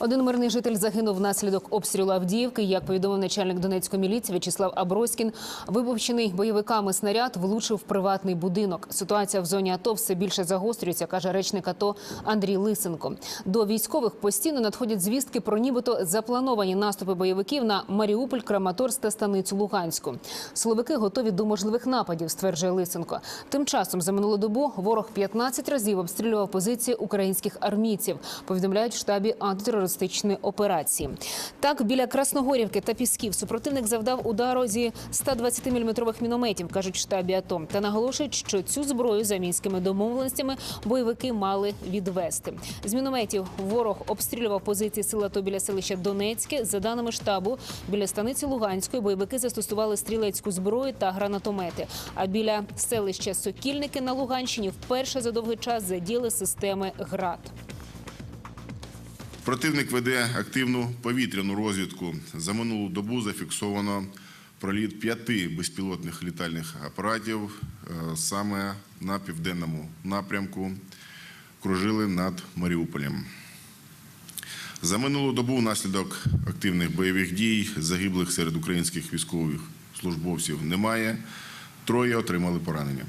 Один мирний житель загинув внаслідок обстрілу Авдіївки. Як повідомив начальник Донецької міліції В'ячеслав Аброськін, вибухчений бойовиками снаряд влучив в приватний будинок. Ситуація в зоні АТО все більше загострюється, каже речник АТО Андрій Лисенко. До військових постійно надходять звістки про нібито заплановані наступи бойовиків на Маріуполь, Краматорськ та станицю Луганську. Силовики готові до можливих нападів, стверджує Лисенко. Тим часом за минулу добу ворог 15 разів обстрілював позиції українських армійців. Повідомляють в штабі антитерористичної операції. Так, біля Красногорівки та Пісків супротивник завдав удару зі 120-мм мінометів, кажуть штабі АТО. Та наголошують, що цю зброю за мінськими домовленостями бойовики мали відвести. З мінометів ворог обстрілював позиції сил АТО біля селища Донецьке. За даними штабу, біля станиці Луганської бойовики застосували стрілецьку зброю та гранатомети. А біля селища Сокільники на Луганщині вперше за довгий час задіяли системи ГРАД. Противник веде активну повітряну розвідку. За минулу добу зафіксовано проліт п'яти безпілотних літальних апаратів е, саме на південному напрямку. Кружили над Маріуполем. За минулу добу внаслідок активних бойових дій загиблих серед українських військових службовців немає. Троє отримали поранення.